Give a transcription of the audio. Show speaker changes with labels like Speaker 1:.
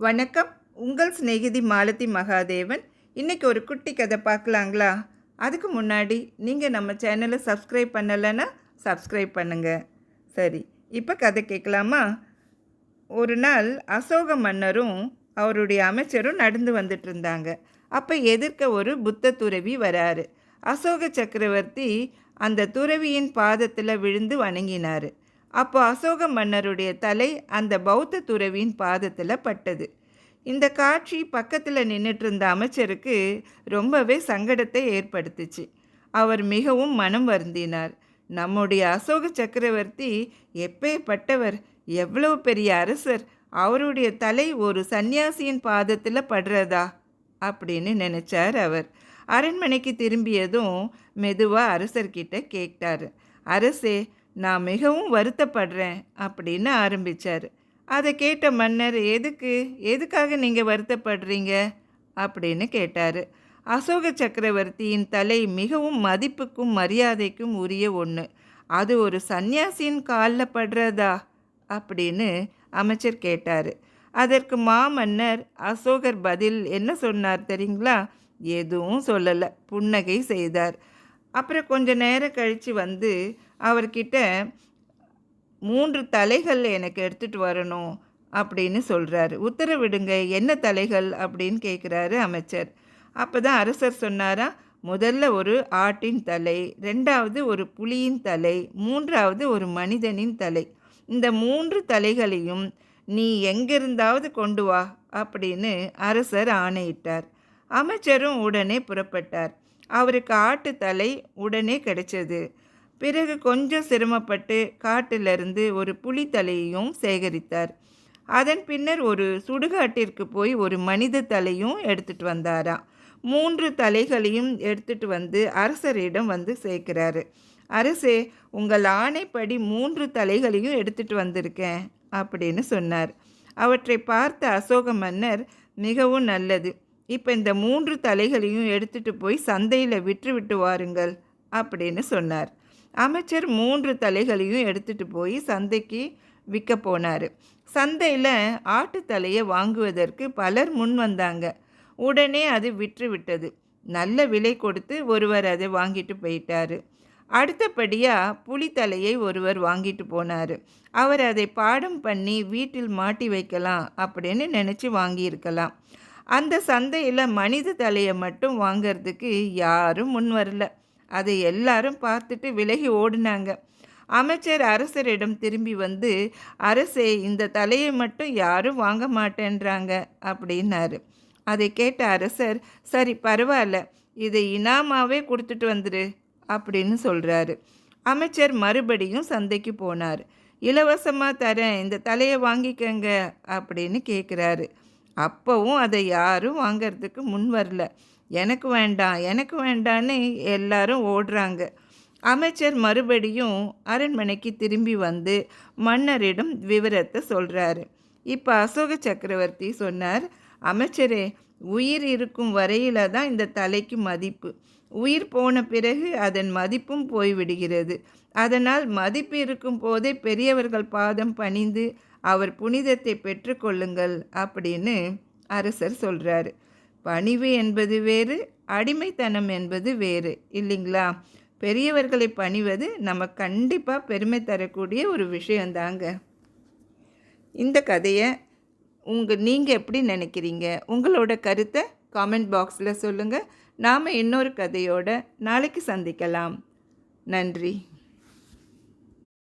Speaker 1: வணக்கம். உங்கள் சிநேகிதி மாலதி மகாதேவன். இன்றைக்கி ஒரு குட்டி கதை பார்க்கலாங்களா? அதுக்கு முன்னாடி நீங்கள் நம்ம சேனலை சப்ஸ்கிரைப் பண்ணலைன்னா சப்ஸ்கிரைப் பண்ணுங்கள் சரி இப்போ கதை கேட்கலாமா? ஒரு நாள் அசோக மன்னரும் அவருடைய அமைச்சரும் நடந்து வந்துட்டு இருந்தாங்க. அப்போ எதிர்க்க ஒரு புத்த துறவி வராரு. அசோக சக்கரவர்த்தி அந்த துறவியின் பாதத்தில் விழுந்து வணங்கினார். அப்போ அசோக மன்னருடைய தலை அந்த பௌத்த துறவியின் பாதத்தில் பட்டது. இந்த காட்சி பக்கத்தில் நின்றுட்டு இருந்த அமைச்சருக்கு ரொம்பவே சங்கடத்தை ஏற்படுத்துச்சு. அவர் மிகவும் மனம் வருந்தினார். நம்முடைய அசோக சக்கரவர்த்தி எப்பேற்பட்டவர் எவ்வளவு பெரிய அரசர் அவருடைய தலை ஒரு சந்நியாசியின் பாதத்தில் படுறதா? அப்படின்னு நினச்சார் அவர். அரண்மனைக்கு திரும்பியதும் மெதுவாக அரசர்கிட்ட கேட்டார். அரசே நான் மிகவும் வருத்தப்படுறேன் அப்படின்னு ஆரம்பித்தார் அதை கேட்ட மன்னர் எதுக்கு? எதுக்காக நீங்கள் வருத்தப்படுறீங்க? அப்படின்னு கேட்டார். அசோக சக்கரவர்த்தியின் தலை மிகவும் மதிப்புக்கும் மரியாதைக்கும் உரிய ஒன்று அது ஒரு சந்நியாசியின் காலில் படுறதா? அப்படின்னு அமைச்சர் கேட்டார். அதற்கு மாமன்னர் அசோகர் பதில் என்ன சொன்னார் தெரியுங்களா? எதுவும் சொல்லலை. புன்னகை செய்தார். அப்புறம் கொஞ்ச நேரம் கழித்து வந்து அவர்கிட்ட மூன்று தலைகள் எனக்கு எடுத்துகிட்டு வரணும் அப்படின்னு சொல்கிறாரு உத்தரவிடுங்க என்ன தலைகள்? அப்படின்னு கேட்குறாரு அமைச்சர். அப்போ தான் அரசர் சொன்னாரா முதல்ல ஒரு ஆட்டின் தலை ரெண்டாவது ஒரு புலியின் தலை மூன்றாவது ஒரு மனிதனின் தலை. இந்த மூன்று தலைகளையும் நீ எங்கிருந்தாவது கொண்டு வா அப்படின்னு அரசர் ஆணையிட்டார். அமைச்சரும் உடனே புறப்பட்டார். அவருக்கு ஆட்டு தலை உடனே கிடைச்சது. பிறகு கொஞ்சம் சிரமப்பட்டு காட்டிலிருந்து ஒரு புலி தலையையும் சேகரித்தார். அதன் பின்னர் ஒரு சுடுகாட்டிற்கு போய் ஒரு மனித தலையும் எடுத்துட்டு வந்தாரா. மூன்று தலைகளையும் எடுத்துட்டு வந்து அரசரிடம் வந்து சேர்க்கிறாரு. அரசே உங்கள் ஆணைப்படி மூன்று தலைகளையும் எடுத்துட்டு வந்திருக்கேன் அப்படின்னு சொன்னார். அவற்றை பார்த்த அசோக மன்னர் மிகவும் நல்லது. இப்போ இந்த மூன்று தலைகளையும் எடுத்துட்டு போய் சந்தையில் விற்று விட்டு வாருங்கள் அப்படின்னு சொன்னார். அமைச்சர் மூன்று தலைகளையும் எடுத்துட்டு போய் சந்தைக்கு விற்க போனார். சந்தையில் ஆட்டு தலையை வாங்குவதற்கு பலர் முன் வந்தாங்க. உடனே அது விற்று விட்டது நல்ல விலை கொடுத்து ஒருவர் அதை வாங்கிட்டு போயிட்டாரு. அடுத்தபடியாக புலித்தலையை ஒருவர் வாங்கிட்டு போனார். அவர் அதை பாடம் பண்ணி வீட்டில் மாட்டி வைக்கலாம் அப்படின்னு நினச்சி வாங்கியிருக்கலாம். அந்த சந்தையில் மனித தலையை மட்டும் வாங்கிறதுக்கு யாரும் முன் வரல. அதை எல்லாரும் பார்த்துட்டு விலகி ஓடினாங்க. அமைச்சர் அரசரிடம் திரும்பி வந்து அரசே இந்த தலையை மட்டும் யாரும் வாங்க மாட்டேன்றாங்க அப்படின்னாரு. அதை கேட்ட அரசர் சரி பரவாயில்ல இதை இனாமாவே கொடுத்துட்டு வந்துரு அப்படின்னு சொல்கிறாரு அமைச்சர் மறுபடியும் சந்தைக்கு போனார். இலவசமாக தரேன் இந்த தலையை வாங்கிக்கங்க அப்படின்னு கேட்குறாரு அப்போவும் அதை யாரும் வாங்கிறதுக்கு முன் வரல. எனக்கு வேண்டாம் எனக்கு வேண்டான்னு எல்லாரும் ஓடுறாங்க. அமைச்சர் மறுபடியும் அரண்மனைக்கு திரும்பி வந்து மன்னரிடம் விவரத்தை சொல்கிறாரு இப்போ அசோக சக்கரவர்த்தி சொன்னார் அமைச்சரே உயிர் இருக்கும் வரையில தான் இந்த தலைக்கு மதிப்பு. உயிர் போன பிறகு அதன் மதிப்பும் போய்விடுகிறது. அதனால் மதிப்பு இருக்கும் போதே பெரியவர்கள் பாதம் பணிந்து அவர் புனிதத்தை பெற்றுக்கொள்ளுங்கள் அப்படின்னு அரசர் சொல்கிறாரு பணிவு என்பது வேறு அடிமைத்தனம் என்பது வேறு இல்லைங்களா? பெரியவர்களை பணிவது நம்ம கண்டிப்பாக பெருமை தரக்கூடிய ஒரு விஷயந்தாங்க. இந்த கதையை உங்கள் நீங்கள் எப்படி நினைக்கிறீங்க? உங்களோட கருத்தை காமெண்ட் பாக்ஸில் சொல்லுங்கள் நாம் இன்னொரு கதையோட நாளைக்கு சந்திக்கலாம். நன்றி.